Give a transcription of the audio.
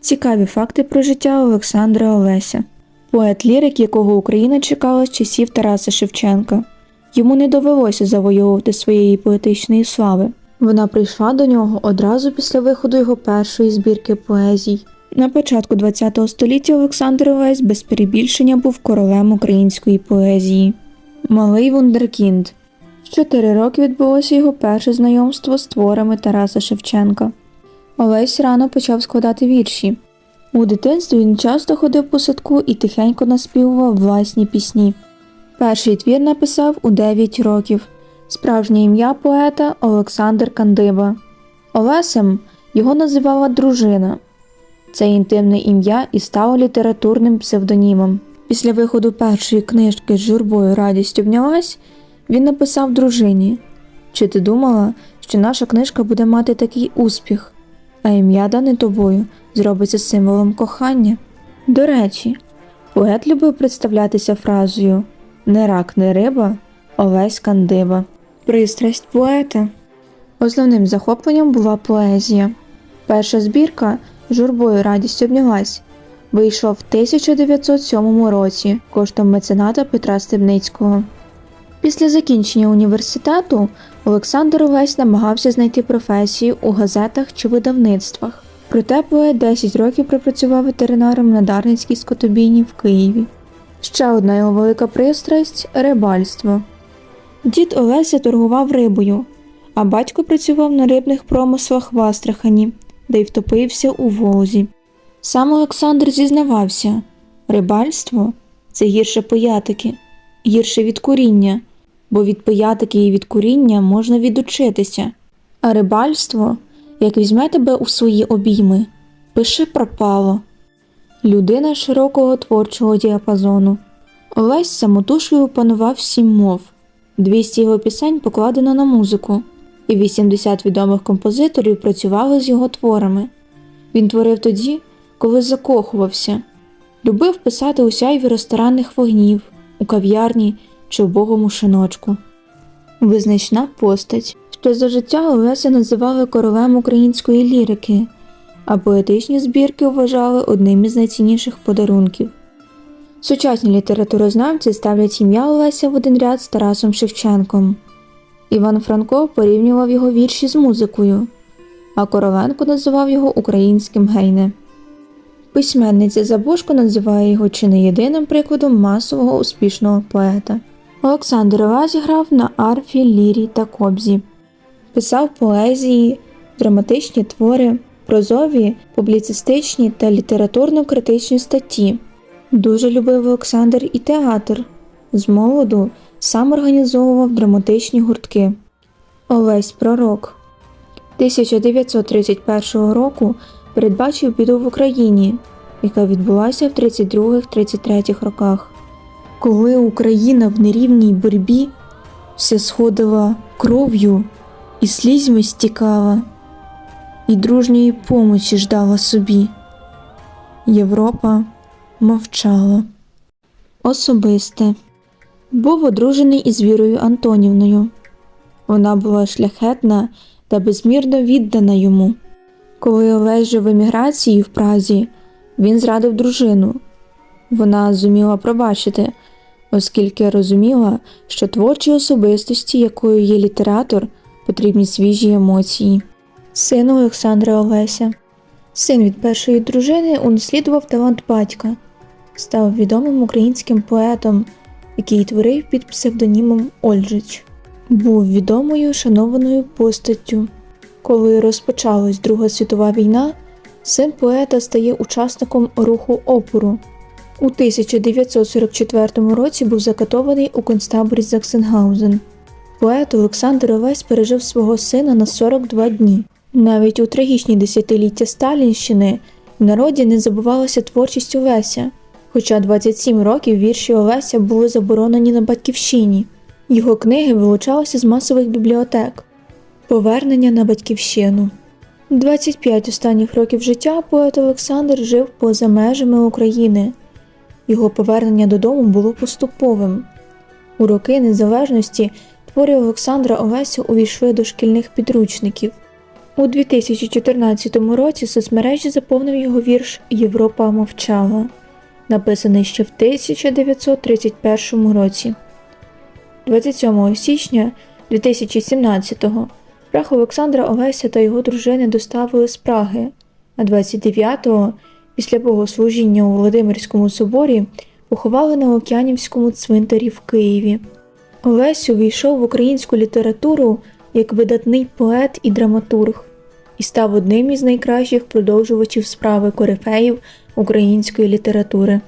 Цікаві факти про життя Олександра Олеся. Поет лірик, якого Україна чекала з часів Тараса Шевченка. Йому не довелося завоювати своєї поетичної слави. Вона прийшла до нього одразу після виходу його першої збірки поезій. На початку ХХ століття Олександр Олесь без перебільшення був королем української поезії. Малий Вундеркінд. В чотири роки відбулося його перше знайомство з творами Тараса Шевченка. Олесь рано почав складати вірші. У дитинстві він часто ходив по садку і тихенько наспівував власні пісні. Перший твір написав у 9 років. Справжнє ім'я поета Олександр Кандиба. Олесем його називала дружина. Це інтимне ім'я і стало літературним псевдонімом. Після виходу першої книжки з журбою радість обнялась, він написав дружині: Чи ти думала, що наша книжка буде мати такий успіх, а ім'я дане тобою зробиться символом кохання? До речі, поет любив представлятися фразою Не рак, не риба, Олесь Кандиба. Пристрасть поета. Основним захопленням була поезія. Перша збірка журбою радість обнялась вийшла в 1907 році коштом мецената Петра Стебницького. Після закінчення університету Олександр Олесь намагався знайти професію у газетах чи видавництвах. Проте поет 10 років пропрацював ветеринаром на Дарницькій скотобійні в Києві. Ще одна його велика пристрасть рибальство. Дід Олеся торгував рибою, а батько працював на рибних промислах в Астрахані, де й втопився у Волзі. Сам Олександр зізнавався рибальство це гірше поятики, гірше від куріння, бо від поятики і від куріння можна відучитися. А рибальство, як візьме тебе у свої обійми, пиши пропало. Людина широкого творчого діапазону. Олесь самотужки опанував сім мов. 200 його пісень покладено на музику, і 80 відомих композиторів працювали з його творами. Він творив тоді, коли закохувався, любив писати у сяйві ресторанних вогнів, у кав'ярні чи в богому шиночку. Визначна постать. Ще за життя Олеся називали королем української лірики, а поетичні збірки вважали одним із найцінніших подарунків. Сучасні літературознавці ставлять ім'я Олеся в один ряд з Тарасом Шевченком. Іван Франко порівнював його вірші з музикою, а Короленко називав його українським гейне. Письменниця Забушко називає його чи не єдиним прикладом масового успішного поета. Олександр Олесь грав на арфі, лірі та кобзі, писав поезії, драматичні твори, прозові, публіцистичні та літературно-критичні статті. Дуже любив Олександр і театр. З молоду сам організовував драматичні гуртки. Олесь Пророк 1931 року передбачив біду в Україні, яка відбулася в 32-33 роках. Коли Україна в нерівній боротьбі все сходила кров'ю і слізьми стікала, і дружньої помочі ждала собі. Європа мовчала. Особисте. Був одружений із Вірою Антонівною. Вона була шляхетна та безмірно віддана йому. Коли Олесь жив в еміграції в Празі, він зрадив дружину. Вона зуміла пробачити, оскільки розуміла, що творчій особистості, якою є літератор, потрібні свіжі емоції. Син Олександра Олеся. Син від першої дружини унаслідував талант батька, став відомим українським поетом, який творив під псевдонімом Ольжич. Був відомою шанованою постаттю. Коли розпочалась Друга світова війна, син поета стає учасником руху опору. У 1944 році був закатований у концтаборі Заксенгаузен. Поет Олександр Олесь пережив свого сина на 42 дні. Навіть у трагічні десятиліття Сталінщини в народі не забувалася творчість Олеся, хоча 27 років вірші Олеся були заборонені на батьківщині. Його книги вилучалися з масових бібліотек. Повернення на батьківщину. 25 останніх років життя поет Олександр жив поза межами України. Його повернення додому було поступовим. У роки незалежності твори Олександра Олеся увійшли до шкільних підручників. У 2014 році соцмережі заповнив його вірш Європа мовчала, написаний ще в 1931 році. 27 січня 2017-го прах Олександра Олеся та його дружини доставили з Праги, а 29-го, після богослужіння у Володимирському соборі, поховали на Океанівському цвинтарі в Києві. Олесь увійшов в українську літературу як видатний поет і драматург і став одним із найкращих продовжувачів справи корифеїв української літератури.